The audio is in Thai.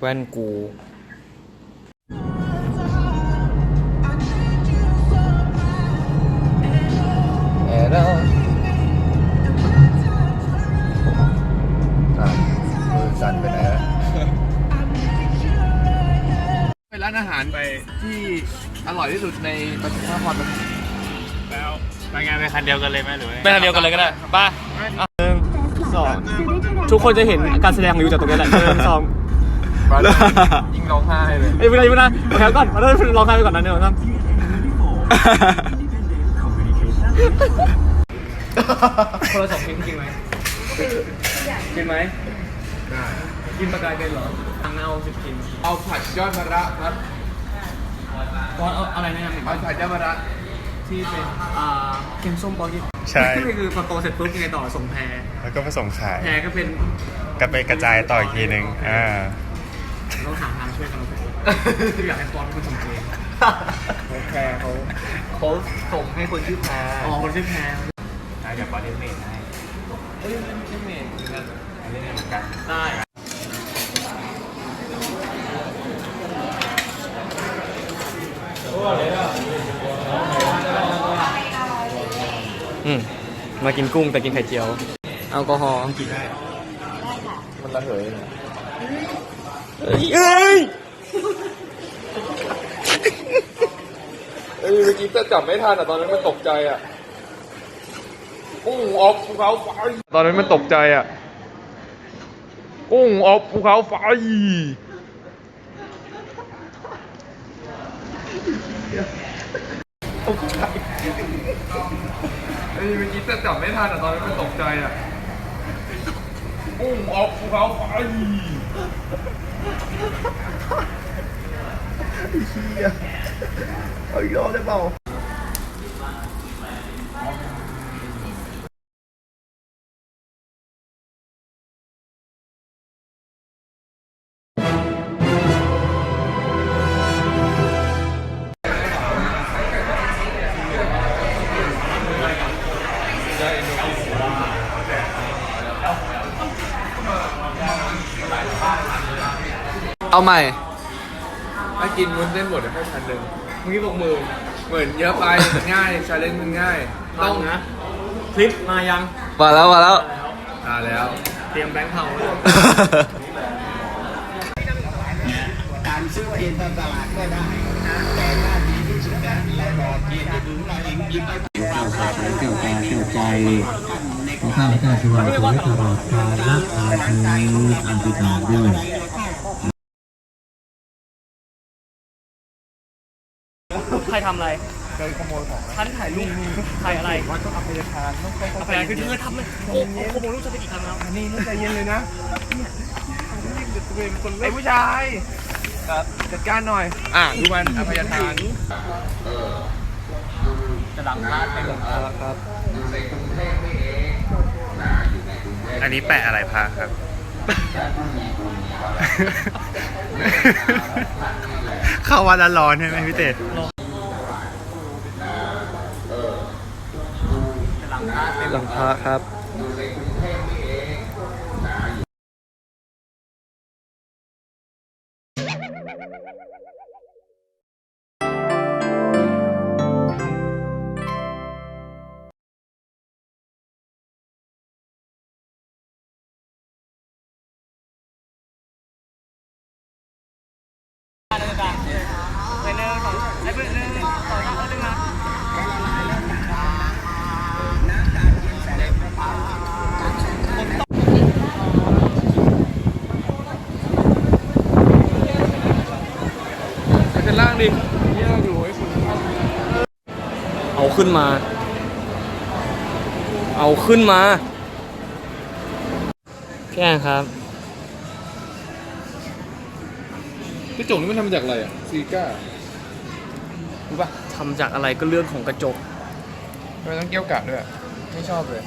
แว่นกูแอร์แล้วอะมือสั่นไปไหนแล้วไปร้านอาหารไปที่อร่อยที่สุดในประเทศนครปฐมแล้วไปงานไปคันเดียวกันเลยไหมหรือว่าไปทางเดียวกันเลยก็ได้ไป้าสองทุกคนจะเห็นการแสดงของยูจากตรงนี้แหละหนึ่งสอง ยิงร้องไห้เลยเอ้ยไม่ได้ไม่ได้แถวก่อนมาเริ่มร้องไห้ไปก่อนนะหนึ่งครับคนละสองเพลงกินไหมกินไหมกินปลากายเป็นเหรอทางเงาสิบกินเอาผัดยอดมะระครับก้อนเอาอะไรแนะนำอีกไหมเอาผัดยอดมะระที่เป็นอ่าเค็มส้มปอกิใช่ นี่คือพอโตเสร็จปุ๊บยังไงต่อส่งแพรแล้วก็ผสมขายแพรก็เป็นก็ไปกระจายต่ออีกทีหนึ่งอ่าเราหาทาง ช่วยกันเราไปอยากให้ฟอนเป็นคนทำเองแพรเขาเขาส่งให้คนชื่อแพรอ๋อคนชื่อแพรเดี๋ยวบอดี้เมทให้เอ้ยนั่นไม่ใช่เมนเหมือนกันอันนี้เหมือนกันได้อืมมากินกุ้งแต่กินไข่เจียวแอลกอฮอล์มันระเหย เอ้ยเอ้ยเอ้ยเมื่อกี้จะจับไม่ทันอะตอนนั้นมันตกใจอะกุ้งออกภูเขาไฟตอนนั้นมันตกใจอะกุ้งออกภูเขาไฟตกใจเอ้ยเมื่อกี้จะจับไม่ทันอะตอนนั้นมันตกใจอะกุ้งออกภูเขาไฟ เอาอีกรอบได้ เปล่าเอาใหม่ ถ้ากินวุ้นเส้นหมดเดี๋ยวให้พันหนึ่งเมื่อกี้บอกมือเหมือนเยอะไปง่ายชาเลนจ์มันง่าย ต้องนะคลิปมายังมาแล้วมาแล้วอ่าแล้ว เตรียมแบงค์เผาไว้การซื้อกินตามตลาดก็ได้นะแต่ถ้าดีที่สุดนะเรารอกินถึงเราเองยิ้มไปแก้วตาแก้วตาแก้วใจขอข้าพเจ้าสวายขอให้ตลอดกาลละอายุอันติดาด้วย ใครทำอะไรเคยขโมยของฉันถ่ายรูปใครอะไรวัดต้องอภัยทานต้องอภัยทานคือเธอทำเลยโอ้โหขโมยรูปฉันไปกี่ครั้งแล้วนี่ใจเย็นเลยนะไอ้ผู้ชายครับจัดการหน่อย อะดูมันอภัยทานจะหลังพลาดไปหมดแล้วครับอันนี้แปะอะไรพาครับ เข้าวันละร้อนใช่ไหมพี่เต้ หลังพระครับ ดินี่เราอยู่ไอ้ฝุ่นเอาขึ้นมา เอาขึ้นมา แก้ครับกระจกนี่มันทำมาจากอะไรอะซีก้ารู้ป่ะทำจากอะไรก็เรื่องของกระจกทำไมต้องเกี่ยวกัดด้วยอะไม่ชอบเลย